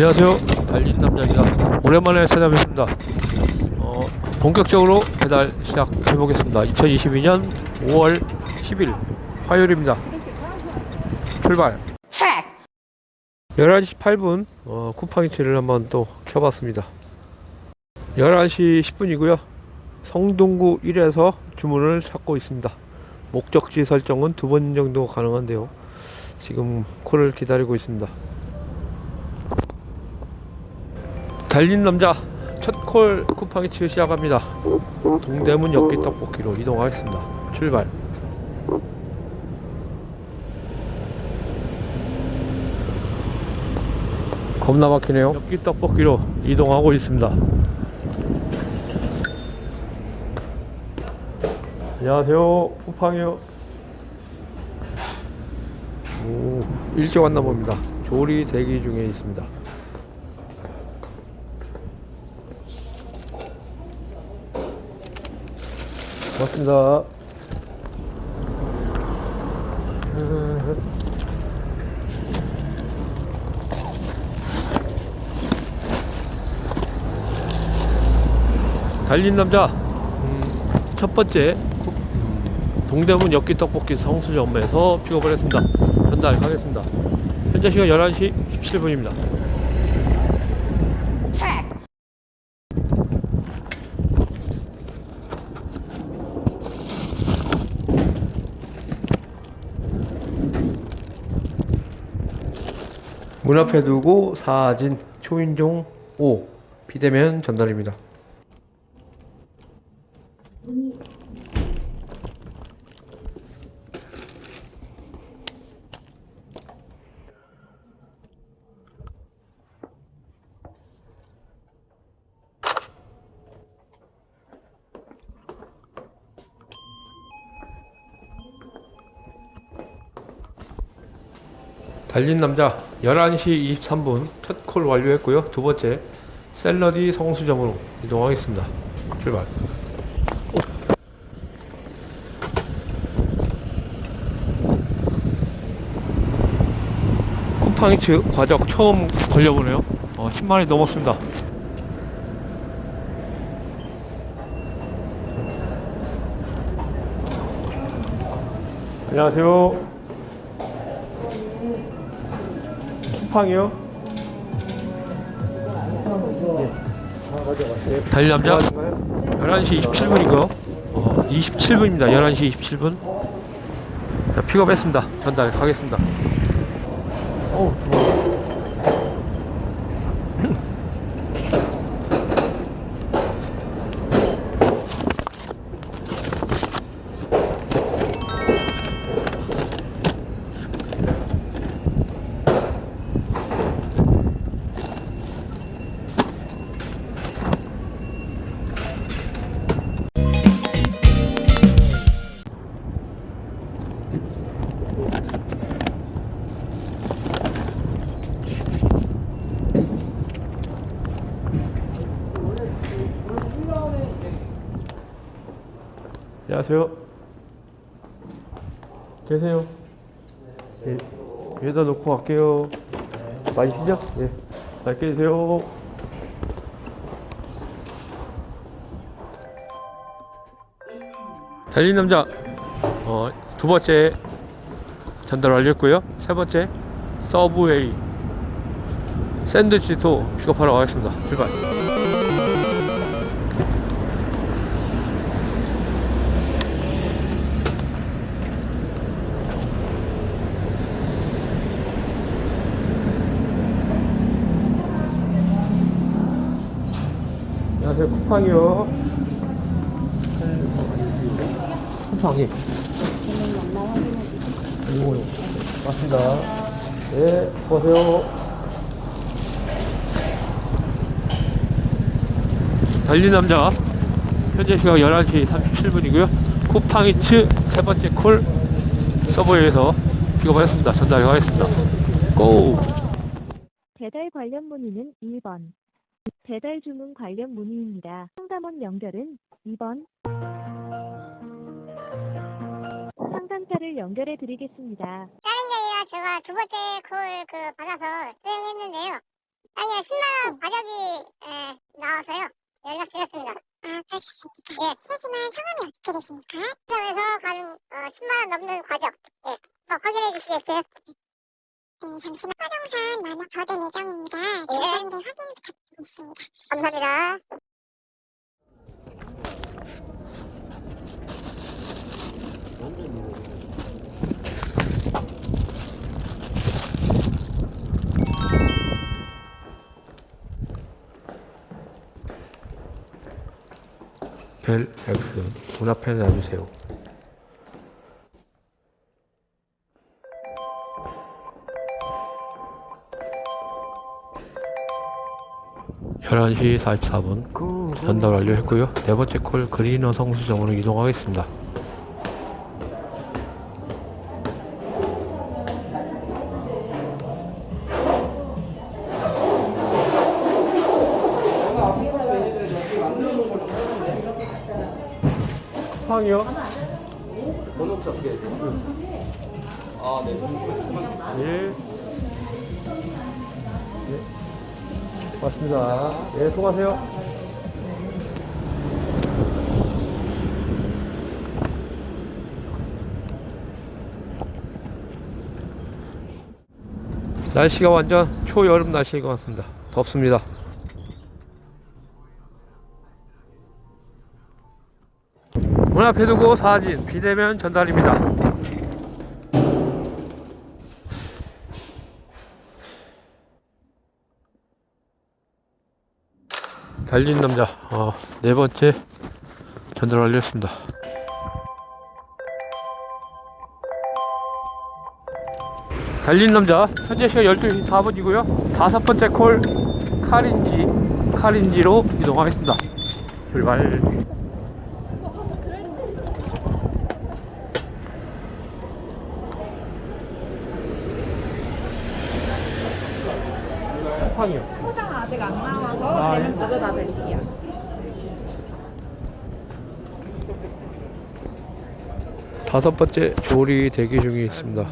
안녕하세요. 달린 남자입니다. 오랜만에 찾아뵙습니다. 어, 본격적으로 배달 시작해 보겠습니다. 2022년 5월 10일 화요일입니다. 출발. 11시 8분 어, 쿠팡이치를 한번 또 켜봤습니다. 11시 10분이고요. 성동구 1에서 주문을 찾고 있습니다. 목적지 설정은 두 번 정도 가능한데요. 지금 콜을 기다리고 있습니다. 달린 남자 첫 콜 쿠팡이치 시작합니다. 동대문 엽기 떡볶이로 이동하겠습니다. 출발. 겁나 막히네요. 엽기 떡볶이로 이동하고 있습니다. 안녕하세요. 쿠팡이요. 오, 일찍 왔나 봅니다. 조리 대기 중에 있습니다. 고맙습니다. 달린 남자 음, 첫 번째 동대문 엽기 떡볶이 성수점에서 픽업을 했습니다. 전달하겠습니다. 현재 시간 11시 17분입니다. 문 앞에 두고 사진 초인종 5 비대면 전달입니다. 달린 남자 11시 23분 첫 콜 완료했고요. 두 번째 샐러디 성수점으로 이동하겠습니다. 출발. 쿠팡이츠 과적 처음 걸려보네요. 어, 10만이 넘었습니다. 안녕하세요. 쿠팡이요? 달리 남자 11시 27분이고요? 어, 27분입니다. 11시 27분. 자, 픽업했습니다. 전달 가겠습니다. 어 안녕하세요 계세요 예, 위에다 놓고 갈게요 많이 쉬죠? 예. 잘 계세요 달린 남자 어, 두 번째 전달 완료했고요. 세 번째 서브웨이 샌드위치도 픽업하러 가겠습니다. 출발. 안녕하세요. 쿠팡이요. 쿠팡이 이거 맞습니다 네 수고하세요 달린 남자 현재 시각 11시 37분이고요 쿠팡이츠 세 번째 콜 서버에서 했습니다 전달하겠습니다 고! 배달 관련 문의는 1번. 배달 주문 관련 문의입니다. 상담원 연결은 2번. 상담사를 연결해 드리겠습니다. 다른 게 아니라 제가 두 번째 콜 그 받아서 수행했는데요. 아니요, 10만원 가격이 에, 나와서요. 연락드렸습니다. 아, 그러셨습니까? 예. 하지만 성함이 어떻게 되십니까? 시점에서 가는 어, 10만 원 넘는 과정, 예. 어, 확인해 주시겠어요? 네, 잠시만 화동산 만화 거대 예정입니다. 벨 X 문 앞에 놔주세요. 열한 시 44분 전달 완료했고요. 네 번째 콜 그리너 성수점으로 이동하겠습니다. 상이요? 아, 네, 잠시만요. 예. 예. 맞습니다. 예, 수고하세요. 날씨가 완전 초여름 날씨인 것 같습니다. 덥습니다. 문 앞에 두고 사진 비대면 전달입니다. 달린 남자 어, 네 번째 전달 완료했습니다. 달린 남자 현재 시간 12시 4분이고요. 다섯 번째 콜 카린지 카린지로 이동하겠습니다. 출발. 가져다 드릴게요. 다섯 번째 조리 대기 중에 있습니다.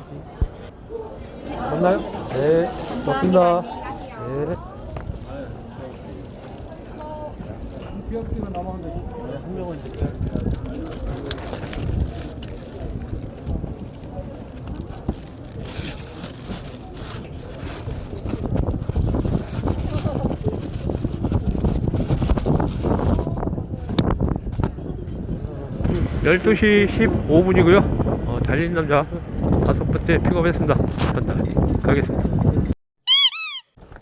맞나요? 네, 맞습니다. 네. 한 명은 네, 이제 12시 15분이고요. 어, 달린 남자 다섯 번째 픽업했습니다. 전달 가겠습니다.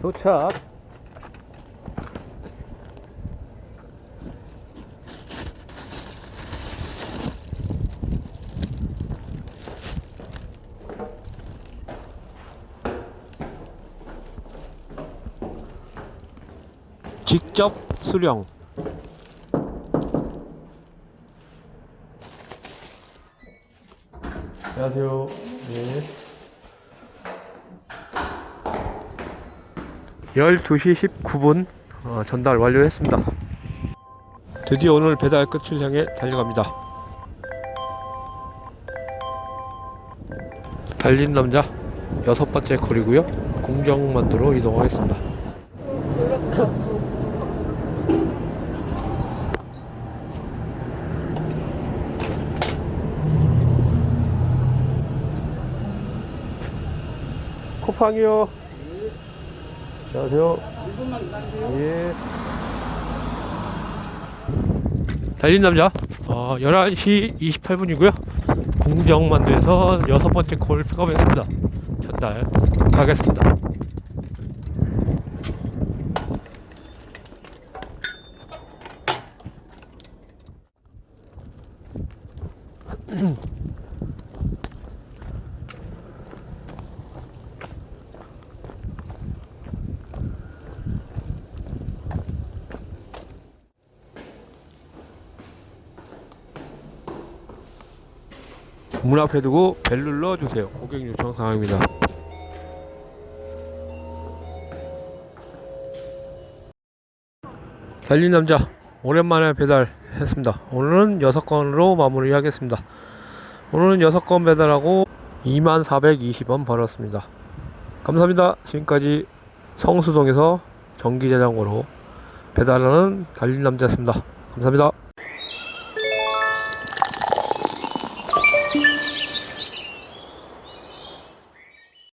도착. 직접 수령. 안녕하세요. 네. 12시 19분 어, 전달 완료했습니다. 드디어 오늘 배달 끝을 향해 달려갑니다. 달린 남자 여섯 번째 콜이고요. 공정만두로 이동하겠습니다. 쿠팡이요. 안녕하세요. 예. 달린 남자, 어, 11시 28분이고요. 공정만두에서 여섯 번째 콜 픽업했습니다. 전달 가겠습니다. 문 앞에 두고 벨 눌러 주세요. 고객 요청 상황입니다. 달린 남자 오랜만에 배달했습니다. 오늘은 6건으로 마무리하겠습니다. 오늘은 6건 배달하고 2420원 벌었습니다. 감사합니다. 지금까지 성수동에서 전기 자전거로 배달하는 달린 남자였습니다. 감사합니다.